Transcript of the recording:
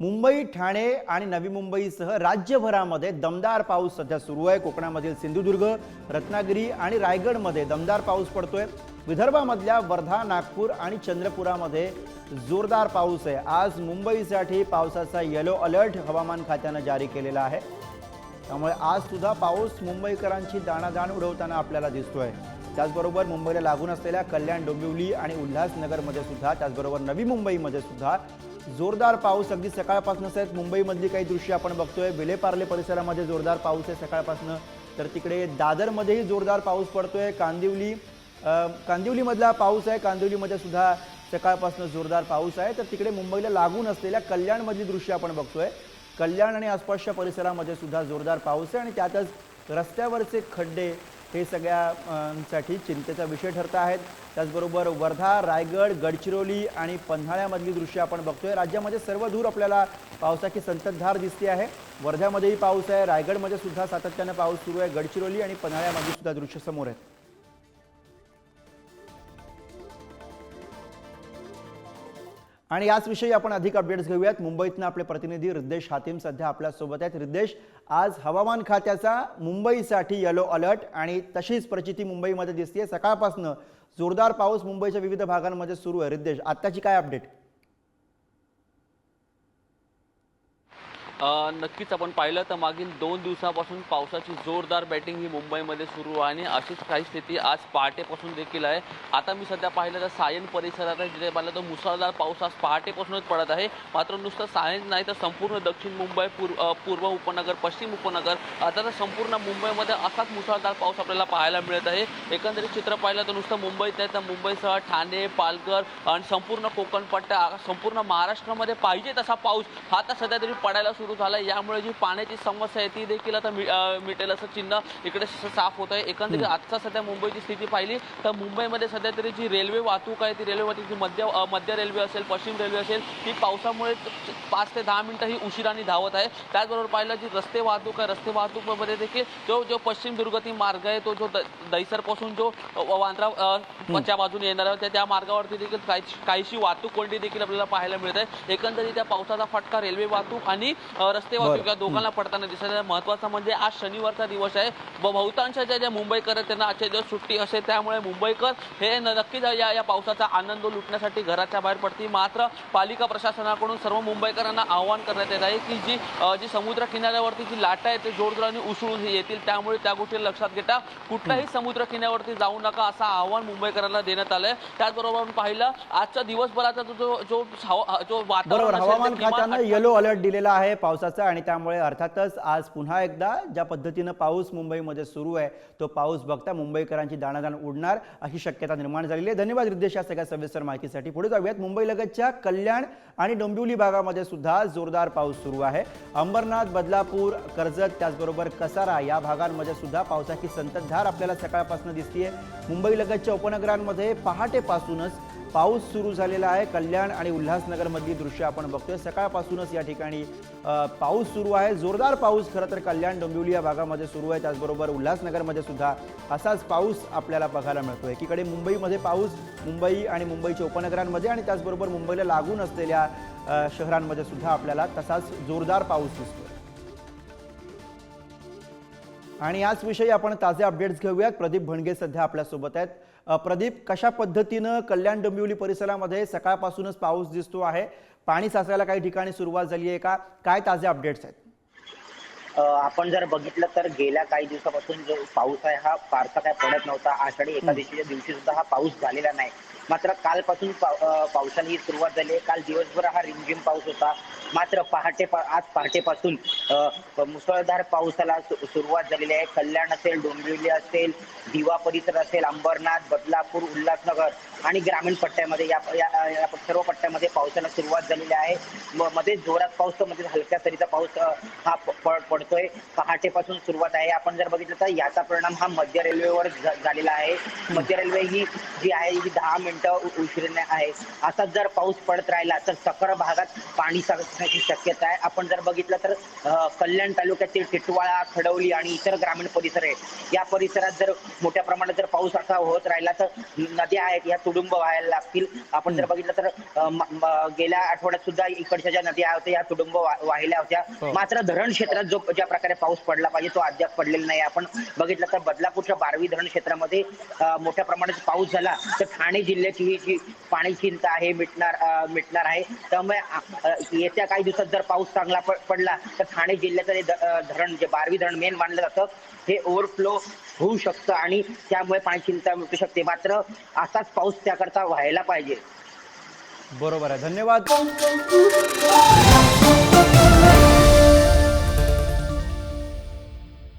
मुंबई ठाणे आणि नवी मुंबईसह राज्यभरामध्ये दमदार पाऊस सध्या सुरू आहे. कोकणामधील सिंधुदुर्ग रत्नागिरी आणि रायगडमध्ये दमदार पाऊस पडतोय. विदर्भामधल्या वर्धा नागपूर आणि चंद्रपुरामध्ये जोरदार पाऊस आहे. आज मुंबईसाठी पावसाचा येलो अलर्ट हवामान खात्यानं जारी केलेला आहे. त्यामुळे आज सुद्धा पाऊस मुंबईकरांची दाणादाण उडवताना आपल्याला दिसतोय. त्याचबरोबर मुंबईला लागून असलेल्या कल्याण डोंबिवली आणि उल्हासनगरमध्ये सुद्धा त्याचबरोबर नवी मुंबईमध्ये सुद्धा जोरदार पाऊस अगदी सकाळपासूनच आहेत मुंबईमधली काही दृश्य आपण बघतोय. विलेपार्ले परिसरामध्ये जोरदार पाऊस आहे सकाळपासून. तर तिकडे दादरमध्येही जोरदार पाऊस पडतोय. कांदिवली कांदिवलीमधला पाऊस आहे. कांदिवलीमध्ये सुद्धा सकाळपासून जोरदार पाऊस आहे. तर तिकडे मुंबईला लागून असलेल्या कल्याणमधली दृश्य आपण बघतोय. कल्याण आणि आसपासच्या परिसरामध्ये सुद्धा जोरदार पाऊस आहे आणि त्यातच रस्त्यावरचे खड्डे हे सगळ्यांसाठी चिंतेचा विषय ठरत आहेत. त्याचबरोबर वर्धा रायगड गडचिरोली आणि पन्हाळ्यामधली दृश्य आपण बघतोय. राज्यामध्ये सर्व दूर आपल्याला पावसाची संततधार दिसते आहे. वर्ध्यामध्येही पाऊस आहे. रायगडमध्ये सुद्धा सातत्यानं पाऊस सुरू आहे. गडचिरोली आणि पन्हाळ्यामध्ये सुद्धा दृश्य समोर आहेत. आणि याचविषयी आपण अधिक अपडेट्स घेऊयात. मुंबईतनं आपले प्रतिनिधी रिद्देश हातीम सध्या आपल्यासोबत आहेत. रिद्देश आज हवामान खात्याचा मुंबईसाठी येलो अलर्ट आणि तशीच प्रचिती मुंबईमध्ये दिसते सकाळपासून जोरदार पाऊस मुंबईच्या विविध भागांमध्ये सुरू आहे. रिद्देश आत्ताची काय अपडेट नक्कीच आपण पाहिलं तर मागील दोन दिवसापासून पावसाची जोरदार बॅटिंग ही मुंबईमध्ये सुरू आहे आणि अशीच काही स्थिती आज पहाटेपासून देखील आहे. आता मी सध्या पाहिलं तर सायन परिसरात आहे. जिथे पाहिलं तर मुसळधार पाऊस आज पहाटेपासूनच पडत आहे. मात्र नुसतं सायन नाही तर संपूर्ण दक्षिण मुंबई पूर्व पूर्व उपनगर पश्चिम उपनगर आता तर संपूर्ण मुंबईमध्ये असाच मुसळधार पाऊस आपल्याला पाहायला मिळत आहे. एकंदरीत चित्र पाहिलं तर नुसतं मुंबईत नाही तर मुंबईसह ठाणे पालघर आणि संपूर्ण कोकणपट्टा संपूर्ण महाराष्ट्रामध्ये पाहिजे तसा पाऊस हा आता सध्या तरी पडायला सुरू झाला यामुळे जी पाण्याची समस्या आहे ती देखील आता मिटेल असं चिन्ह इकडे साफ होत आहे. एकंदरीत आजचा सध्या मुंबईची स्थिती पाहिली तर मुंबईमध्ये सध्या तरी जी रेल्वे वाहतूक आहे ती रेल्वे वाहतूक जी मध्य मध्य रेल्वे असेल पश्चिम रेल्वे असेल ती पावसामुळे पाच ते दहा मिनिटं ही उशिराने धावत आहे. त्याचबरोबर पाहिलं जी रस्ते वाहतूक आहे रस्ते वाहतूकमध्ये देखील जो जो पश्चिम दुर्गती मार्ग आहे तो जो दहिसरपासून जो वांद्रा च्या बाजूने येणार आहे त्या- त्या मार्गावरती देखील काही काहीशी वाहतूक कोंडी देखील आपल्याला पाहायला मिळत आहे. एकंदरीत त्या पावसाचा फटका रेल्वे वाहतूक आणि रस्ते वाहतूक. या दोघांना पडताना दिसत आहे. महत्वाचं म्हणजे आज शनिवारचा दिवस आहे. ब- बहुतांश ज्या ज्या मुंबईकर आहेत त्यांना आजच्या दिवस सुट्टी असेल. त्यामुळे मुंबईकर हे नक्कीच या या पावसाचा आनंद लुटण्यासाठी घराच्या बाहेर पडतील. मात्र पालिका प्रशासनाकडून सर्व मुंबईकरांना आवाहन करण्यात येत आहे की जी जी समुद्र किनाऱ्यावरती जी लाटा आहेत ते जोरजोराने उसळून येतील. त्यामुळे त्या गोष्टी लक्षात घेता कुठल्याही समुद्र किनाऱ्यावरती जाऊ नका असं आवाहन मुंबईकरांना देण्यात आलंय. त्याचबरोबर आपण पाहिलं आजच्या दिवसभराचा जो- जो जो वातावरण येलो अलर्ट दिलेला आहे. पावसाचा आणि त्यामुळे अर्थातच आज पुन्हा एकदा ज्या पद्धतीनं पाऊस मुंबईमध्ये सुरू आहे तो पाऊस बघता मुंबईकरांची दाणादाण उडणार अशी शक्यता निर्माण झालेली आहे. धन्यवाद रिद्देश या सगळ्या सविस्तर माहितीसाठी. पुढे जाऊयात. मुंबईलगतच्या कल्याण आणि डोंबिवली भागामध्ये सुद्धा जोरदार पाऊस सुरू आहे. अंबरनाथ बदलापूर कर्जत त्याचबरोबर कसारा या भागांमध्ये सुद्धा पावसाची संततधार आपल्याला सकाळपासून दिसतीये. मुंबईलगतच्या उपनगरांमध्ये पहाटेपासूनच पाऊस सुरू झालेला आहे. कल्याण आणि उल्हासनगरमधली दृश्य आपण बघतोय. सकाळपासूनच या ठिकाणी पाऊस सुरू आहे. जोरदार पाऊस खरं तर कल्याण डोंबिवली या भागामध्ये सुरू आहे. त्याचबरोबर उल्हासनगरमध्ये सुद्धा असाच पाऊस आपल्याला बघायला मिळतो एकीकडे मुंबईमध्ये पाऊस मुंबई आणि मुंबईच्या उपनगरांमध्ये आणि त्याचबरोबर मुंबईला लागून असलेल्या शहरांमध्ये सुद्धा आपल्याला तसाच जोरदार पाऊस दिसतोय. आणि याच विषयी आपण ताजे अपडेट्स घेऊयात. प्रदीप भणगे सध्या आपल्यासोबत आहेत. प्रदीप कशा पद्धतीनं कल्याण डोंबिवली परिसरामध्ये सकाळपासूनच पाऊस दिसतो आहे? पाणी साचायला काही ठिकाणी सुरुवात झाली आहे का? काय ताजे अपडेट्स आहेत? आपण जर बघितलं तर गेल्या काही दिवसापासून जो पाऊस आहे हा फारसा काय पडत नव्हता. आषाढी एकादशीच्या दिवशी सुद्धा हा पाऊस झालेला नाही. मात्र कालपासून पावसाने पावसाला ही सुरुवात झाली आहे. काल दिवसभर हा रिमझिम पाऊस होता. मात्र पहाटे पा- आज पहाटेपासून मुसळधार पावसाला सुरुवात झालेली आहे. कल्याण असेल डोंबिवली असेल दिवा परिसर असेल अंबरनाथ बदलापूर उल्हासनगर आणि ग्रामीण पट्ट्यामध्ये या या- सर्व पट्ट्यामध्ये पावसाला सुरुवात झालेली आहे. म- मध्ये जोरात पाऊस तर हलक्या सरीचा पाऊस हा प- पडतोय. पहाटेपासून सुरुवात आहे. आपण जर बघितलं तर याचा परिणाम हा मध्य रेल्वेवर झालेला आहे. मध्य रेल्वे ही जी आहे ही दहा मिनिटं उ- आहे. असाच जर पाऊस पडत राहिला तर सखर भागात पाणी साचण्याची शक्यता आहे. आपण जर बघितलं तर कल्याण तालुक्यातील टिटवाळा खडवली आणि इतर ग्रामीण परिसर आहे या परिसरात जर मोठ्या प्रमाणात जर पाऊस असा होत राहिला तर नद्या आहेत या तुडुंब व्हायला लागतील. आपण जर बघितलं तर गेल्या आठवड्यात सुद्धा इकडच्या ज्या नद्या होत्या या तुडुंब वाहिल्या होत्या. हो. मात्र धरण क्षेत्रात जो ज्या प्रकारे पाऊस पडला पाहिजे तो अद्याप पडलेला नाही. आपण बघितलं तर बदलापूरच्या बारवी धरण क्षेत्रामध्ये मोठ्या प्रमाणात पाऊस झाला. तर ठाणे जिल्ह्याची ही जी पाणी चिंता आहे मिटणार मिटणार आहे. त्यामुळे येत्या काही दिवसात जर पाऊस चांगला पडला तर ठाणे जिल्ह्याचं हे धरण जे बारवी धरण मेन मानलं जातं हे ओव्हरफ्लो होऊ शकतं आणि त्यामुळे पाणी चिंता मिटू शकते. मात्र असाच पाऊस त्याकरता व्हायला पाहिजे. बरोबर आहे. धन्यवाद.